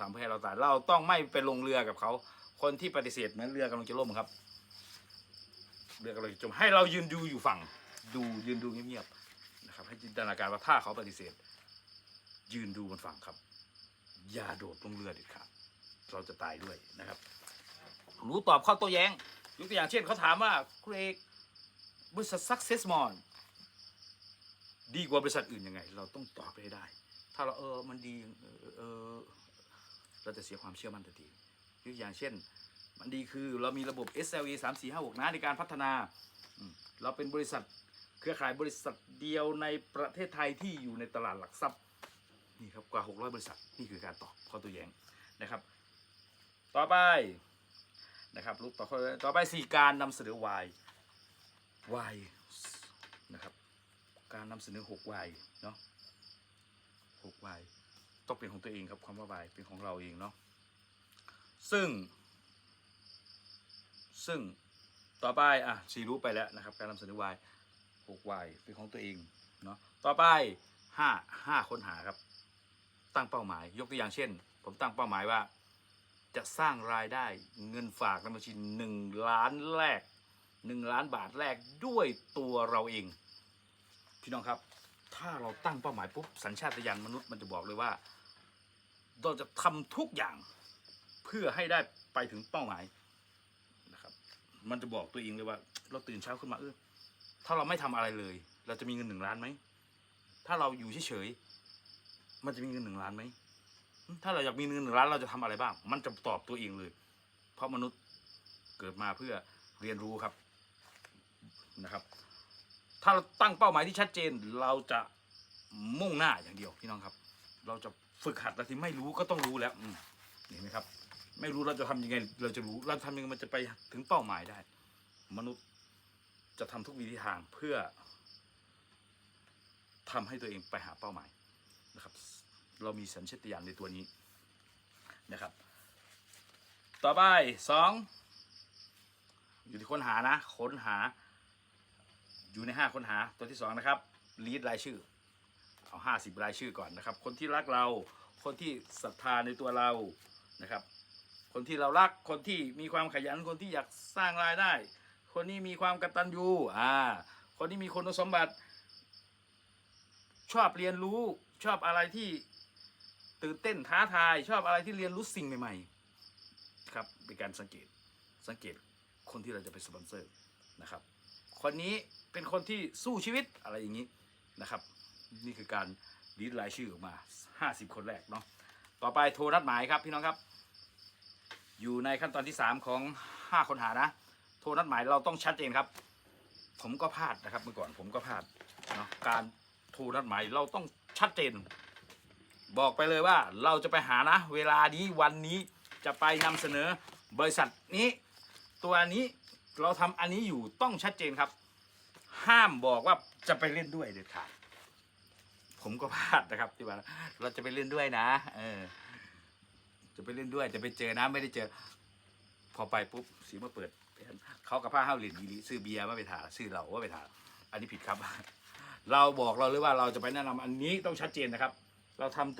ทำเพื่อให้เราตายเราต้องไม่ไปลงเรือกับเขา คนที่ปฏิเสธเหมือนเรือกำลังจะล่มครับ เรือกำลังจะจมให้เรายืนดูอยู่ฝั่ง ดูยืนดูเงียบๆนะครับ ให้จินตนาการว่าถ้าเขาปฏิเสธ ยืนดูบนฝั่งครับ อย่าโดดลงเรือเด็ดขาดเราจะตายด้วยนะครับหนูตอบข้อโต้แย้งยกตัวอย่างเช่นเขาถามว่าคุณเอกบริษัท success m o n ดีกว่าบริษัทอื่นยังไง เราต้องตอบไปให้ได้ ถ้าเราเออมันดีเออ เราจะเสียความเชื่อมั่นทันทียกอย่างเช่น มันดีคือเรามีระบบ SLA 3 4 5 6นะในการพัฒนา เราเป็นบริษัทเครือข่ายบริษัทเดียวในประเทศไทยที่อยู่ในตลาดหลักทรัพย์นี่ครับกว่า 600 บริษัทนี่คือการตอบข้อตัวแย้งนะครับ ต่อไปนะครับรูปต่อข้อต่อไปสี่การนำเสนอ why why นะครับการนำเสนอ6 why เนาะ6 why ต้องเป็นของตัวเองครับคำว่า why เป็นของเราเองเนาะซึ่ง ซึ่งต่อไปอะสีรู้ไปแล้วนะครับ การนำเสนอ why 6 why เป็นของตัวเองเนาะต่อไป5 5ค้นหาครับ ตั้งเป้าหมาย ยกตัวอย่างเช่น ผมตั้งเป้าหมายว่า จะสร้างรายได้เงินฝากในบัญชีหนึ่งล้านแรกหนึ่งล้านบาทแรกด้วยตัวเราเอง พี่น้องครับ ถ้าเราตั้งเป้าหมายปุ๊บสัญชาตญาณมนุษย์มันจะบอกเลยว่า เราจะทำทุกอย่างเพื่อให้ได้ไปถึงเป้าหมายนะครับ มันจะบอกตัวเองเลยว่า เราตื่นเช้าขึ้นมาเออถ้าเราไม่ทำอะไรเลย เราจะมีเงินหนึ่งล้านไหมถ้าเราอยู่เฉยๆมันจะมีเงินหนึ่งล้านไหมถ้าเราอยากมีเงินหนึ่งล้านเราจะทำอะไรบ้าง มันจะตอบตัวเองเลย เพราะมนุษย์เกิดมาเพื่อเรียนรู้ครับนะครับ ถ้าเราตั้งเป้าหมายที่ชัดเจนเราจะมุ่งหน้าอย่างเดียวพี่น้องครับ เราจะ ฝึกหัดอะไรที่ไม่รู้ก็ต้องรู้แล้วอืมเห็นไหมครับ ไม่รู้เราจะทำยังไง เราจะรู้เราทำยังไงมันจะไปถึงเป้าหมายได้ มนุษย์จะทำทุกวิธีทางเพื่อทำให้ตัวเองไปหาเป้าหมายนะครับ เรามีสัญชาตญาณในตัวนี้นะครับ ต่อไปสองอยู่ที่ค้นหานะค้นหา อยู่ในห้าค้นหาตัวที่สองนะครับลีดรายชื่อ เอาห้าสิบรายชื่อก่อนนะครับ คนที่รักเรา คนที่ศรัทธาในตัวเรานะครับ คนที่เรารัก คนที่มีความขยัน คนที่อยากสร้างรายได้ คนนี้มีความกตัญญูอ่า คนที่มีคุณสมบัติ ชอบเรียนรู้ชอบอะไรที่ตื่นเต้นท้าทาย ชอบอะไรที่เรียนรู้สิ่งใหม่ๆครับเป็นการสังเกตสังเกตคนที่เราจะไปสปอนเซอร์นะครับ คนนี้เป็นคนที่สู้ชีวิตอะไรอย่างนี้นะครับ นี่คือการรีดรายชื่อออกมา 50 คนแรกเนาะต่อไปโทรนัดหมายครับพี่น้องครับ อยู่ในขั้นตอนที่ 3 ของ 5 คนหานะ โทรนัดหมายเราต้องชัดเจนครับ ผมก็พลาดนะครับเมื่อก่อนผมก็พลาดเนาะการโทรนัดหมายเราต้องชัดเจน บอกไปเลยว่าเราจะไปหานะ เวลานี้วันนี้จะไปนำเสนอบริษัทนี้ ตัวนี้เราทำอันนี้อยู่ต้องชัดเจนครับ ห้ามบอกว่าจะไปเล่นด้วยเด็ดขาด ผมก็พลาดนะครับ ที่ว่าเราจะไปเล่นด้วยนะ เออ จะไปเล่นด้วย จะไปเจอนะไม่ได้เจอ พอไปปุ๊บสีมาเปิดเขากับผ้าห้าวหลินยีริซื้อเบียร์มาไปถาซื้อเหล้าว่าไปถาอันนี้ผิดครับ เราบอกเราหรือว่าเราจะไปแนะนำอันนี้ต้องชัดเจนนะครับ เราทำ